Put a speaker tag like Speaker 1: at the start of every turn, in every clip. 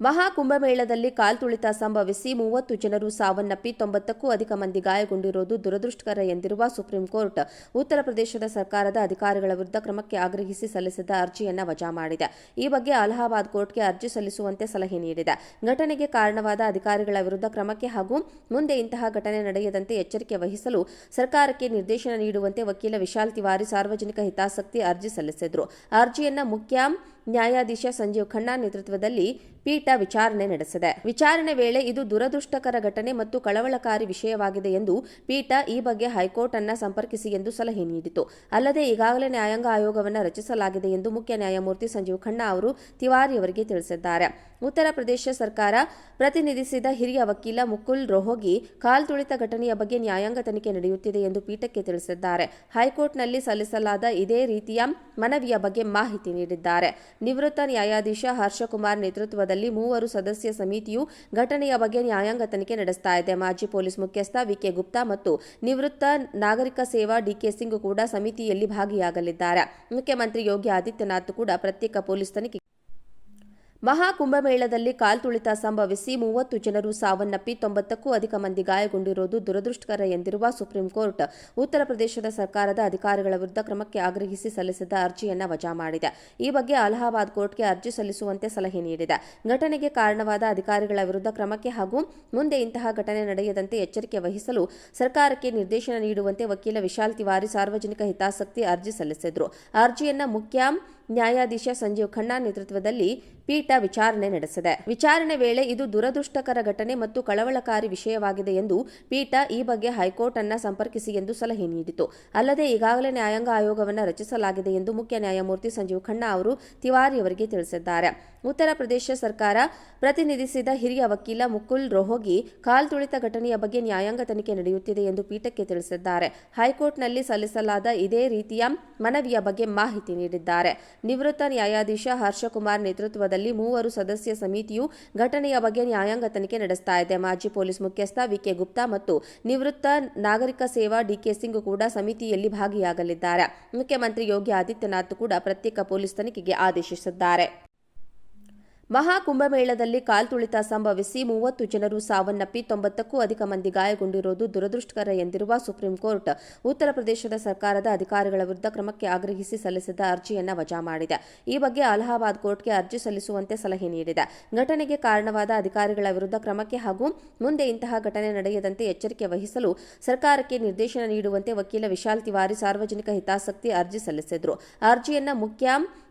Speaker 1: ಮಹಾಕುಂಭಮೇಳದಲ್ಲಿ ಕಾಲ್ತುಳಿತ ಸಂಭವಿಸಿ ಮೂವತ್ತು ಜನರು ಸಾವನ್ನಪ್ಪಿ ತೊಂಬತ್ತಕ್ಕೂ ಅಧಿಕ ಮಂದಿ ಗಾಯಗೊಂಡಿರುವುದು ದುರದೃಷ್ಟಕರ ಎಂದಿರುವ ಸುಪ್ರೀಂ ಕೋರ್ಟ್ ಉತ್ತರ ಪ್ರದೇಶದ ಸರ್ಕಾರದ ಅಧಿಕಾರಿಗಳ ವಿರುದ್ಧ ಕ್ರಮಕ್ಕೆ ಆಗ್ರಹಿಸಿ ಸಲ್ಲಿಸಿದ್ದ ಅರ್ಜಿಯನ್ನು ವಜಾ ಮಾಡಿದೆ. ಈ ಬಗ್ಗೆ ಅಲಹಾಬಾದ್ ಕೋರ್ಟ್ಗೆ ಅರ್ಜಿ ಸಲ್ಲಿಸುವಂತೆ ಸಲಹೆ ನೀಡಿದೆ. ಘಟನೆಗೆ ಕಾರಣವಾದ ಅಧಿಕಾರಿಗಳ ವಿರುದ್ಧ ಕ್ರಮಕ್ಕೆ ಹಾಗೂ ಮುಂದೆ ಇಂತಹ ಘಟನೆ ನಡೆಯದಂತೆ ಎಚ್ಚರಿಕೆ ವಹಿಸಲು ಸರ್ಕಾರಕ್ಕೆ ನಿರ್ದೇಶನ ನೀಡುವಂತೆ ವಕೀಲ ವಿಶಾಲ್ ತಿವಾರಿ ಸಾರ್ವಜನಿಕ ಹಿತಾಸಕ್ತಿ ಅರ್ಜಿ ಸಲ್ಲಿಸಿದ್ರು. ಅರ್ಜಿಯನ್ನು ಮುಖ್ಯ ನ್ಯಾಯಾಧೀಶ ಸಂಜೀವ್ ಖನ್ನಾ ನೇತೃತ್ವದಲ್ಲಿ ಪೀಠ ವಿಚಾರಣೆ ನಡೆಸಿದೆ. ವಿಚಾರಣೆ ವೇಳೆ ಇದು ದುರದೃಷ್ಟಕರ ಘಟನೆ ಮತ್ತು ಕಳವಳಕಾರಿ ವಿಷಯವಾಗಿದೆ ಎಂದು ಪೀಠ ಈ ಬಗ್ಗೆ ಹೈಕೋರ್ಟ್ ಅನ್ನ ಸಂಪರ್ಕಿಸಿ ಎಂದು ಸಲಹೆ ನೀಡಿತು. ಅಲ್ಲದೆ ಈಗಾಗಲೇ ನ್ಯಾಯಾಂಗ ಆಯೋಗವನ್ನು ರಚಿಸಲಾಗಿದೆ ಎಂದು ಮುಖ್ಯ ನ್ಯಾಯಮೂರ್ತಿ ಸಂಜೀವ್ ಖನ್ನಾ ಅವರು ತಿವಾರಿ ಅವರಿಗೆ ತಿಳಿಸಿದ್ದಾರೆ. ಉತ್ತರ ಪ್ರದೇಶ ಸರ್ಕಾರ ಪ್ರತಿನಿಧಿಸಿದ ಹಿರಿಯ ವಕೀಲ ಮುಕುಲ್ ರೋಹೋಗಿ ಕಾಲ್ ತುಳಿತ ಘಟನೆಯ ಬಗ್ಗೆ ನ್ಯಾಯಾಂಗ ತನಿಖೆ ನಡೆಯುತ್ತಿದೆ ಎಂದು ಪೀಠಕ್ಕೆ ತಿಳಿಸಿದ್ದಾರೆ. ಹೈಕೋರ್ಟ್ನಲ್ಲಿ ಸಲ್ಲಿಸಲಾದ ಇದೇ ರೀತಿಯ ಮನವಿಯ ಬಗ್ಗೆ ಮಾಹಿತಿ ನೀಡಿದ್ದಾರೆ. ನಿವೃತ್ತ ನ್ಯಾಯಾಧೀಶ ಹರ್ಷಕುಮಾರ್ ನೇತೃತ್ವದಲ್ಲಿ ಮೂವರು ಸದಸ್ಯ ಸಮಿತಿಯು ಘಟನೆಯ ಬಗ್ಗೆ ನ್ಯಾಯಾಂಗ ತನಿಖೆ ನಡೆಸ್ತಾ ಇದೆ. ಮಾಜಿ ಪೊಲೀಸ್ ಮುಖ್ಯಸ್ಥ ವಿಕೆ ಗುಪ್ತಾ ಮತ್ತು ನಿವೃತ್ತ ನಾಗರಿಕ ಸೇವಾ ಡಿಕೆ ಸಿಂಗ್ ಕೂಡ ಸಮಿತಿಯಲ್ಲಿ ಭಾಗಿಯಾಗಲಿದ್ದಾರೆ. ಮುಖ್ಯಮಂತ್ರಿ ಯೋಗಿ ಆದಿತ್ಯನಾಥ್ ಕೂಡ ಪ್ರತ್ಯೇಕ ಪೊಲೀಸ್ ತನಿಖೆ ಮಹಾಕುಂಭಮೇಳದಲ್ಲಿ ಕಾಲ್ತುಳಿತ ಸಂಭವಿಸಿ ಮೂವತ್ತು ಜನರು ಸಾವನ್ನಪ್ಪಿ ತೊಂಬತ್ತಕ್ಕೂ ಅಧಿಕ ಮಂದಿ ಗಾಯಗೊಂಡಿರುವುದು ದುರದೃಷ್ಟಕರ ಎಂದಿರುವ ಸುಪ್ರೀಂ ಕೋರ್ಟ್. ಉತ್ತರ ಪ್ರದೇಶದ ಸರ್ಕಾರದ ಅಧಿಕಾರಿಗಳ ವಿರುದ್ಧ ಕ್ರಮಕ್ಕೆ ಆಗ್ರಹಿಸಿ ಸಲ್ಲಿಸಿದ ಅರ್ಜಿಯನ್ನು ವಜಾ ಮಾಡಿದೆ. ಈ ಬಗ್ಗೆ ಅಲಹಾಬಾದ್ ಕೋರ್ಟ್ಗೆ ಅರ್ಜಿ ಸಲ್ಲಿಸುವಂತೆ ಸಲಹೆ ನೀಡಿದೆ. ಘಟನೆಗೆ ಕಾರಣವಾದ ಅಧಿಕಾರಿಗಳ ವಿರುದ್ಧ ಕ್ರಮಕ್ಕೆ ಹಾಗೂ ಮುಂದೆ ಇಂತಹ ಘಟನೆ ನಡೆಯದಂತೆ ಎಚ್ಚರಿಕೆ ವಹಿಸಲು ಸರ್ಕಾರಕ್ಕೆ ನಿರ್ದೇಶನ ನೀಡುವಂತೆ ವಕೀಲ ವಿಶಾಲ್ ತಿವಾರಿ ಸಾರ್ವಜನಿಕ ಹಿತಾಸಕ್ತಿ ಅರ್ಜಿ ಸಲ್ಲಿಸಿದ್ರು. ಅರ್ಜಿಯನ್ನು ಮುಖ್ಯ ನ್ಯಾಯಾಧೀಶ ಸಂಜೀವ್ ಖನ್ನಾ ನೇತೃತ್ವದಲ್ಲಿ ಪೀಠ ವಿಚಾರಣೆ ನಡೆಸಿದೆ. ವಿಚಾರಣೆ ವೇಳೆ ಇದು ದುರದೃಷ್ಟಕರ ಘಟನೆ ಮತ್ತು ಕಳವಳಕಾರಿ ವಿಷಯವಾಗಿದೆ ಎಂದು ಪೀಠ ಈ ಬಗ್ಗೆ ಹೈಕೋರ್ಟ್ ಅನ್ನ ಸಂಪರ್ಕಿಸಿ ಎಂದು ಸಲಹೆ ನೀಡಿತು. ಅಲ್ಲದೆ ಈಗಾಗಲೇ ನ್ಯಾಯಾಂಗ ಆಯೋಗವನ್ನು ರಚಿಸಲಾಗಿದೆ ಎಂದು ಮುಖ್ಯ ನ್ಯಾಯಮೂರ್ತಿ ಸಂಜೀವ್ ಖನ್ನಾ ಅವರು ತಿವಾರಿ ಅವರಿಗೆ ತಿಳಿಸಿದ್ದಾರೆ. ಉತ್ತರ ಪ್ರದೇಶ ಸರ್ಕಾರ ಪ್ರತಿನಿಧಿಸಿದ ಹಿರಿಯ ವಕೀಲ ಮುಕುಲ್ ರೋಹಗಿ ಕಾಲ್ತುಳಿತ ಘಟನೆಯ ಬಗ್ಗೆ ನ್ಯಾಯಾಂಗ ತನಿಖೆ ನಡೆಯುತ್ತಿದೆ ಎಂದು ಪೀಠಕ್ಕೆ ತಿಳಿಸಿದ್ದಾರೆ. ಹೈಕೋರ್ಟ್ನಲ್ಲಿ ಸಲ್ಲಿಸಲಾದ ಇದೇ ರೀತಿಯ ಮನವಿಯ ಬಗ್ಗೆ ಮಾಹಿತಿ ನೀಡಿದ್ದಾರೆ. ನಿವೃತ್ತ ನ್ಯಾಯಾಧೀಶ ಹರ್ಷಕುಮಾರ್ ನೇತೃತ್ವದಲ್ಲಿ ಮೂವರು ಸದಸ್ಯ ಸಮಿತಿಯು ಘಟನೆಯ ಬಗ್ಗೆ ನ್ಯಾಯಾಂಗ ತನಿಖೆ ನಡೆಸ್ತಾ ಇದೆ. ಮಾಜಿ ಪೊಲೀಸ್ ಮುಖ್ಯಸ್ಥ ವಿಕೆ ಗುಪ್ತಾ ಮತ್ತು ನಿವೃತ್ತ ನಾಗರಿಕ ಸೇವಾ ಡಿಕೆ ಸಿಂಗ್ ಕೂಡ ಸಮಿತಿಯಲ್ಲಿ ಭಾಗಿಯಾಗಲಿದ್ದಾರೆ. ಮುಖ್ಯಮಂತ್ರಿ ಯೋಗಿ ಆದಿತ್ಯನಾಥ್ ಕೂಡ ಪ್ರತ್ಯೇಕ ಪೊಲೀಸ್ ತನಿಖೆಗೆ ಆದೇಶಿಸಿದ್ದಾರೆ. ಮಹಾಕುಂಭಮೇಳದಲ್ಲಿ ಕಾಲ್ತುಳಿತ ಸಂಭವಿಸಿ ಮೂವತ್ತು ಜನರು ಸಾವನ್ನಪ್ಪಿ ತೊಂಬತ್ತಕ್ಕೂ ಅಧಿಕ ಮಂದಿ ಗಾಯಗೊಂಡಿರುವುದು ದುರದೃಷ್ಟಕರ ಎಂದಿರುವ ಸುಪ್ರೀಂ ಕೋರ್ಟ್ ಉತ್ತರ ಪ್ರದೇಶದ ಸರ್ಕಾರದ ಅಧಿಕಾರಿಗಳ ವಿರುದ್ಧ ಕ್ರಮಕ್ಕೆ ಆಗ್ರಹಿಸಿ ಸಲ್ಲಿಸಿದ್ದ ಅರ್ಜಿಯನ್ನು ವಜಾ ಮಾಡಿದೆ. ಈ ಬಗ್ಗೆ ಅಲಹಾಬಾದ್ ಕೋರ್ಟ್ಗೆ ಅರ್ಜಿ ಸಲ್ಲಿಸುವಂತೆ ಸಲಹೆ ನೀಡಿದೆ. ಘಟನೆಗೆ ಕಾರಣವಾದ ಅಧಿಕಾರಿಗಳ ವಿರುದ್ಧ ಕ್ರಮಕ್ಕೆ ಹಾಗೂ ಮುಂದೆ ಇಂತಹ ಘಟನೆ ನಡೆಯದಂತೆ ಎಚ್ಚರಿಕೆ ವಹಿಸಲು ಸರ್ಕಾರಕ್ಕೆ ನಿರ್ದೇಶನ ನೀಡುವಂತೆ ವಕೀಲ ವಿಶಾಲ್ ತಿವಾರಿ ಸಾರ್ವಜನಿಕ ಹಿತಾಸಕ್ತಿ ಅರ್ಜಿ ಸಲ್ಲಿಸಿದ್ರು. ಅರ್ಜಿಯನ್ನು ಮುಖ್ಯ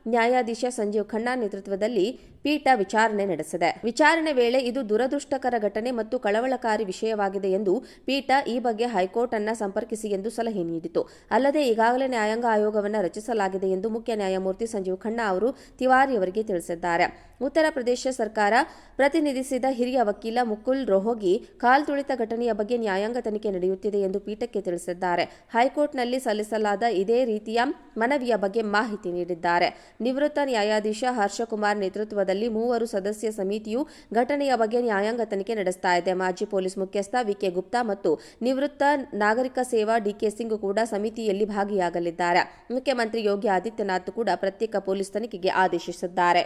Speaker 1: ನ್ಯಾಯಾಧೀಶ ಸಂಜೀವ್ ಖನ್ನಾ ನೇತೃತ್ವದಲ್ಲಿ ಪೀಠ ವಿಚಾರಣೆ ನಡೆಸಿದೆ. ವಿಚಾರಣೆ ವೇಳೆ ಇದು ದುರದೃಷ್ಟಕರ ಘಟನೆ ಮತ್ತು ಕಳವಳಕಾರಿ ವಿಷಯವಾಗಿದೆ ಎಂದು ಪೀಠ ಈ ಬಗ್ಗೆ ಹೈಕೋರ್ಟ್ ಅನ್ನ ಸಂಪರ್ಕಿಸಿ ಎಂದು ಸಲಹೆ ನೀಡಿತು. ಅಲ್ಲದೆ ಈಗಾಗಲೇ ನ್ಯಾಯಾಂಗ ಆಯೋಗವನ್ನು ರಚಿಸಲಾಗಿದೆ ಎಂದು ಮುಖ್ಯ ನ್ಯಾಯಮೂರ್ತಿ ಸಂಜೀವ್ ಖನ್ನಾ ಅವರು ತಿವಾರಿ ಅವರಿಗೆ ತಿಳಿಸಿದ್ದಾರೆ. ಉತ್ತರ ಪ್ರದೇಶ ಸರ್ಕಾರ ಪ್ರತಿನಿಧಿಸಿದ ಹಿರಿಯ ವಕೀಲ ಮುಕುಲ್ ರೋಹೋಗಿ ಕಾಲ್ ತುಳಿತ ಘಟನೆಯ ಬಗ್ಗೆ ನ್ಯಾಯಾಂಗ ತನಿಖೆ ನಡೆಯುತ್ತಿದೆ ಎಂದು ಪೀಠಕ್ಕೆ ತಿಳಿಸಿದ್ದಾರೆ. ಹೈಕೋರ್ಟ್ನಲ್ಲಿ ಸಲ್ಲಿಸಲಾದ ಇದೇ ರೀತಿಯ ಮನವಿಯ ಬಗ್ಗೆ ಮಾಹಿತಿ ನೀಡಿದ್ದಾರೆ. ನಿವೃತ್ತ ನ್ಯಾಯಾಧೀಶ ಹರ್ಷಕುಮಾರ್ ನೇತೃತ್ವದಲ್ಲಿ ಮೂವರು ಸದಸ್ಯ ಸಮಿತಿಯು ಘಟನೆಯ ಬಗ್ಗೆ ನ್ಯಾಯಾಂಗ ತನಿಖೆ ನಡೆಸ್ತಾ ಇದೆ. ಮಾಜಿ ಪೊಲೀಸ್ ಮುಖ್ಯಸ್ಥ ವಿಕೆ ಗುಪ್ತಾ ಮತ್ತು ನಿವೃತ್ತ ನಾಗರಿಕ ಸೇವಾ ಡಿಕೆ ಸಿಂಗ್ ಕೂಡ ಸಮಿತಿಯಲ್ಲಿ ಭಾಗಿಯಾಗಲಿದ್ದಾರೆ. ಮುಖ್ಯಮಂತ್ರಿ ಯೋಗಿ ಆದಿತ್ಯನಾಥ್ ಕೂಡ ಪ್ರತ್ಯೇಕ ಪೊಲೀಸ್ ತನಿಖೆಗೆ ಆದೇಶಿಸಿದ್ದಾರೆ.